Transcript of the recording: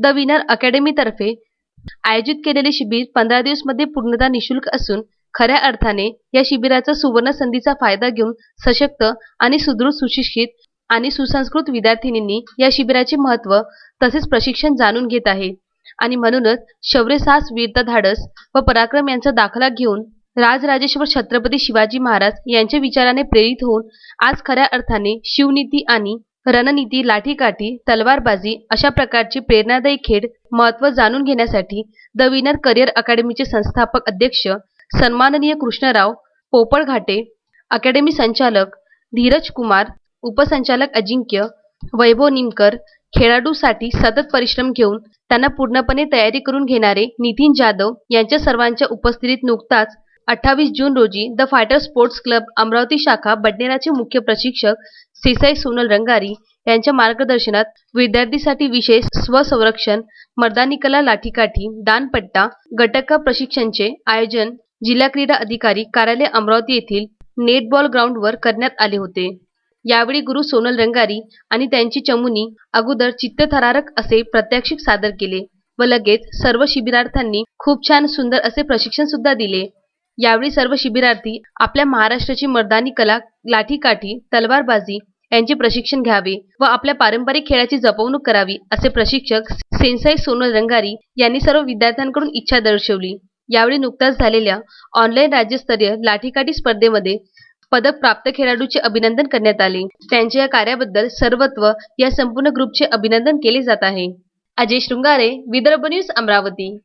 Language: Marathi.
द विनर अकॅडमीतर्फे आयोजित केलेले शिबिर पंधरा दिवसमध्ये पूर्णतः निशुल्क असून खऱ्या अर्थाने या शिबिराचा सुवर्ण संधीचा फायदा घेऊन सशक्त आणि सुदृढ सुशिक्षित आणि सुसंस्कृत विद्यार्थिनींनी या शिबिराचे महत्त्व तसेच प्रशिक्षण जाणून घेत आहे. आणि म्हणूनच शौर्य सास वीरता धाडस व पराक्रम यांचा दाखला घेऊन राजराजेश्वर छत्रपती शिवाजी महाराज यांच्या विचाराने प्रेरित होऊन आज खऱ्या अर्थाने शिवनीती आणि रणनीती लाठीकाठी तलवारबाजी अशा प्रकारचे प्रेरणादायी खेळ महत्त्व जाणून घेण्यासाठी द विनर करिअर अकॅडमीचे संस्थापक अध्यक्ष सन्माननीय कृष्णराव पोपळघाटे अकॅडमी संचालक धीरज कुमार उपसंचालक अजिंक्य वैभव निमकर खेळाडूसाठी सतत परिश्रम घेऊन त्यांना पूर्णपणे तयारी करून घेणारे नितीन जाधव यांच्या सर्वांच्या उपस्थितीत नुकताच अठ्ठावीस जून रोजी the fighter sports club Amravati शाखा बडनेराचे मुख्य प्रशिक्षक सिसाई सोनल रंगारी यांच्या मार्गदर्शनात विद्यार्थीसाठी विशेष स्वसंरक्षण मर्दानी कला लाठीकाठी दानपट्टा गटका प्रशिक्षणचे आयोजन जिल्हा क्रीडा अधिकारी कार्यालय अमरावती येथील नेटबॉल ग्राउंडवर करण्यात आले होते. यावेळी गुरु सोनल रंगारी आणि त्यांची चमुनी अगोदर चित्तथरारक असे प्रात्यक्षिक सादर केले व लगेच सर्व शिबिरार्थ्यांनी खूप छान सुंदर असे प्रशिक्षण सुद्धा दिले. यावेळी सर्व शिबिरार्थी आपल्या महाराष्ट्राची मर्दानी कला लाठीकाठी तलवारबाजी यांचे प्रशिक्षण घ्यावे व आपल्या पारंपरिक खेळाची जपवणूक करावी असे प्रशिक्षक सेन्साई सोनल रंगारी यांनी सर्व विद्यार्थ्यांकडून इच्छा दर्शवली. यावेळी नुकताच झालेल्या ऑनलाईन राज्यस्तरीय लाठीकाठी स्पर्धेमध्ये पदक प्राप्त खेळाडूचे अभिनंदन करण्यात आले. त्यांच्या या कार्याबद्दल सर्वत्व या संपूर्ण ग्रुपचे अभिनंदन केले जात आहे. अजय शृंगारे विदर्भ न्यूज अमरावती.